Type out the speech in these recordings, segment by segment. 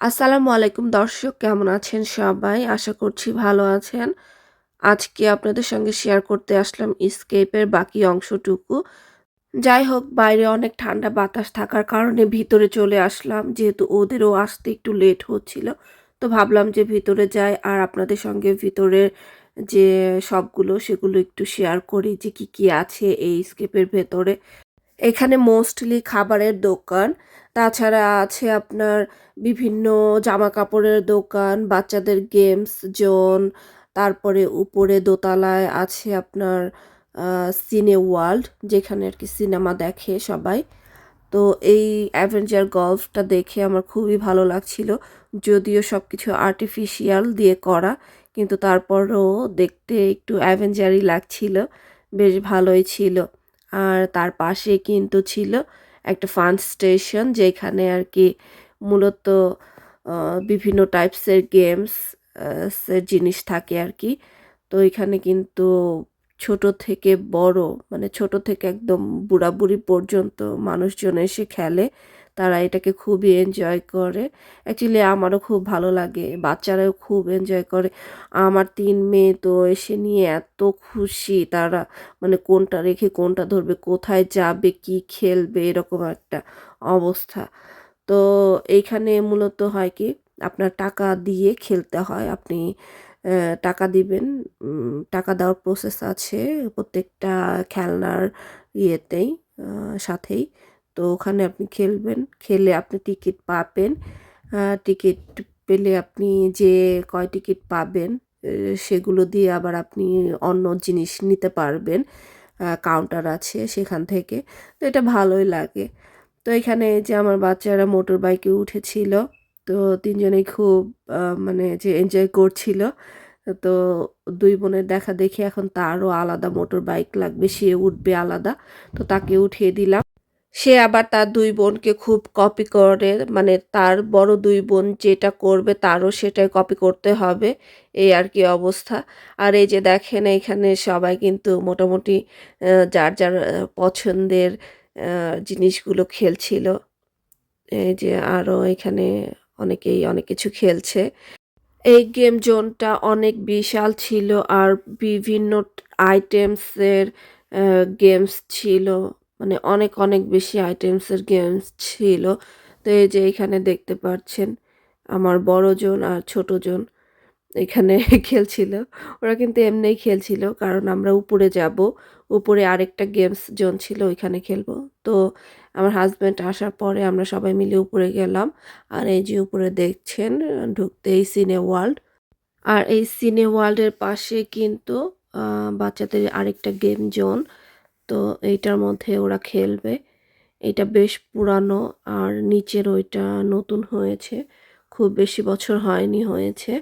আসসালামু আলাইকুম দর্শক, কেমন আছেন সবাই? আশা করছি ভালো আছেন। আজকে আপনাদের সঙ্গে শেয়ার করতে আসলাম স্কেপের বাকি অংশটুকু। যাই হোক, বাইরে অনেক ঠান্ডা বাতাস থাকার কারণে ভিতরে চলে আসলাম। যেহেতু ওদেরও আসতে একটু লেট হচ্ছিল, তো ভাবলাম যে ভিতরে যাই আর আপনাদের সঙ্গে ভিতরের যে সবগুলো, সেগুলো একটু শেয়ার করি যে কি কি আছে এই স্কেপের ভেতরে। এখানে মোস্টলি খাবারের দোকান। তাছাড়া আছে আপনার বিভিন্ন জামা কাপড়ের দোকান, বাচ্চাদের গেমস জোন তারপরে উপরে দোতলায় আছে আপনার সিনে ওয়ার্ল্ড যেখানে আর কি সিনেমা দেখে সবাই। তো এই অ্যাভেঞ্জার গল্ফটা দেখে আমার খুবই ভালো লাগছিল। যদিও সব কিছু আর্টিফিশিয়াল দিয়ে করা, কিন্তু তারপরও দেখতে একটু অ্যাভেঞ্জারই লাগছিল। বেশ ভালোই ছিল। আর তার পাশে কিন্তু ছিল একটা ফান স্টেশন যেখানে আর কি মূলত বিভিন্ন টাইপসের গেমস জিনিস থাকে আর কি। তো এখানে কিন্তু ছোট থেকে বড় মানে ছোট থেকে একদম বুড়াবুড়ি পর্যন্ত মানুষজন এসে খেলে। তারা এটাকে খুবই এনজয় করে। অ্যাকচুয়ালি আমারও খুব ভালো লাগে, বাচ্চারাও খুব এনজয় করে। আমার তিন মেয়ে, তো এসে নিয়ে এত খুশি তারা মানে কোনটা রেখে কোনটা ধরবে, কোথায় যাবে, কি খেলবে, এরকম একটা অবস্থা। তো এইখানে মূলত হয় কি, আপনার টাকা দিয়ে খেলতে হয়। আপনি টাকা দিবেন টাকা দেওয়ার প্রসেস আছে প্রত্যেকটা খেলনার ইয়েতেই সাথেই। তো ওখানে আপনি খেলবেন, খেলে আপনি টিকিট পাবেন। টিকিট পেলে আপনি যে কয় টিকিট পাবেন সেগুলো দিয়ে আবার আপনি অন্য জিনিস নিতে পারবেন। কাউন্টার আছে সেখান থেকে। তো এটা ভালোই লাগে। তো এখানে যে আমার বাচ্চারা মোটর বাইকে উঠেছিল, তো তিনজনেই খুব মানে যে এনজয় করছিল। তো দুই বোনের দেখা দেখি এখন তারও আলাদা মোটর বাইক লাগবে, সে উঠবে আলাদা। তো তাকে উঠিয়ে দিলাম। সে আবার তার দুই বোনকে খুব কপি করে মানে তার বড় দুই বোন যেটা করবে তারও সেটাই কপি করতে হবে, এই আর কি অবস্থা। আর এই যে দেখেন এখানে সবাই কিন্তু মোটামুটি যার যার পছন্দের জিনিসগুলো খেলছিল। এই যে আরও এখানে অনেকেই অনেক কিছু খেলছে। এই গেম জোনটা অনেক বিশাল ছিল আর বিভিন্ন আইটেমসের গেমস ছিল। মানে অনেক অনেক বেশি আইটেমসের গেমস ছিল। তো এই যে এখানে দেখতে পাচ্ছেন আমার বড় জন আর ছোট জন এখানে খেলছিল। ওরা কিন্তু এমনিই খেলছিল কারণ আমরা উপরে যাব, উপরে আরেকটা গেমস জোন ছিল, ওইখানে খেলব। তো আমার হাজব্যান্ড আসার পরে আমরা সবাই মিলে উপরে গেলাম। আর এই যে উপরে দেখছেন, ঢুকতেই সিনে ওয়ার্ল্ড আর এই সিনে ওয়ার্ল্ডের পাশে কিন্তু বাচ্চাদের আরেকটা গেম জোন তো এইটার মধ্যে ওরা খেলবে। এটা বেশ পুরানো আর নিচের ওইটা নতুন হয়েছে। খুব বেশি বছর হয়নি হয়েছে।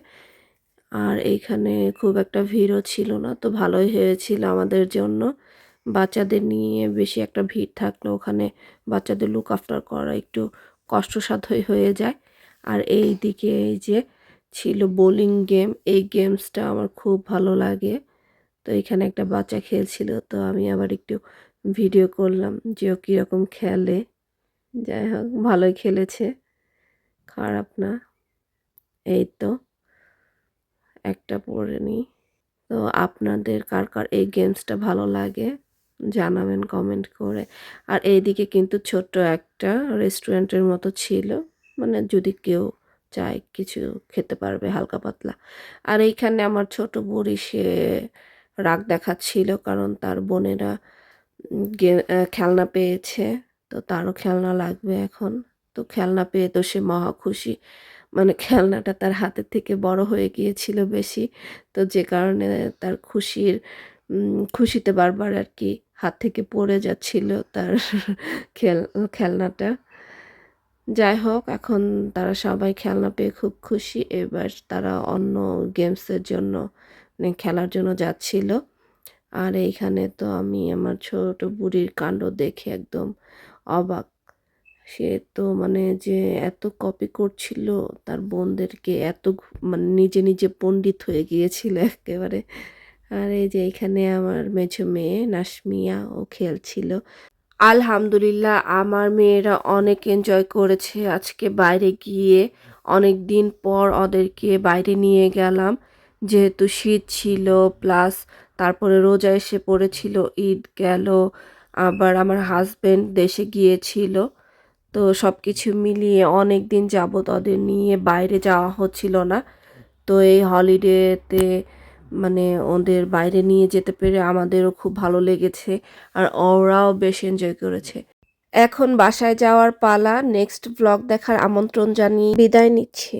আর এইখানে খুব একটা ভিড়ও ছিল না। তো ভালোই হয়েছিল আমাদের জন্য। বাচ্চাদের নিয়ে বেশি একটা ভিড় থাকলে ওখানে বাচ্চাদের লুক আফটার করা একটু কষ্টসাধ্যই হয়ে যায়। আর এই দিকে এই যে ছিল বোলিং গেম এই গেমসটা আমার খুব ভালো লাগে। তো এখানে একটা বাচ্চা খেলছিল, তো আমি আবার একটু ভিডিও করলাম যে ও কীরকম খেলে। যাই হোক, ভালোই খেলেছে, খারাপ না। এই তো, একটা পরে নিই তো আপনাদের কার কার এই গেমসটা ভালো লাগে জানাবেন কমেন্ট করে। আর এইদিকে কিন্তু ছোট্ট একটা রেস্টুরেন্টের মতো ছিল মানে যদি কেউ চায় কিছু খেতে পারবে হালকা পাতলা। আর এইখানে আমার ছোট বুড়ি সে রাগ দেখাচ্ছিল, কারণ তার বোনেরা খেলনা পেয়েছে, তো তারও খেলনা লাগবে এখন। তো খেলনা পেয়ে তো সে মহা খুশি। মানে খেলনাটা তার হাতের থেকে বড় হয়ে গিয়েছিল বেশি। তো যে কারণে তার খুশির খুশিতে বারবার আর কি হাত থেকে পড়ে যাচ্ছিল তার খেল, খেলনাটা। যাই হোক, এখন তারা সবাই খেলনা পেয়ে খুব খুশি। এবার তারা অন্য গেমসের জন্য খেলার জন্য যাচ্ছিল। আর এইখানে তো আমি আমার ছোট বুড়ির কাণ্ড দেখে একদম অবাক। সে তো মানে যে এত কপি করছিল, তার বোনদেরকে এত মানে নিজে নিজে পণ্ডিত হয়ে গিয়েছিল একেবারে। আর এই যে এখানে আমার মেঝো মেয়ে নাসমিয়া, ও খেলছিল। আলহামদুলিল্লাহ, আমার মেয়েরা অনেক এনজয় করেছে। আজকে বাইরে গিয়ে অনেক দিন পর ওদেরকে বাইরে নিয়ে গেলাম। যেহেতু শীত ছিল প্লাস তারপরে রোজা এসে পড়েছিল, ঈদ গেল, আবার আমার হাজব্যান্ড দেশে গিয়েছিল। তো সব কিছু মিলিয়ে অনেক দিন যাবত ওদের নিয়ে বাইরে যাওয়া হচ্ছিল না। তো এই হলিডেতে মানে ওদের বাইরে নিয়ে যেতে পেরে আমাদেরও খুব ভালো লেগেছে আর ওরাও বেশ এনজয় করেছে। এখন বাসায় যাওয়ার পালা নেক্সট ব্লগ দেখার আমন্ত্রণ জানিয়ে বিদায় নিচ্ছি।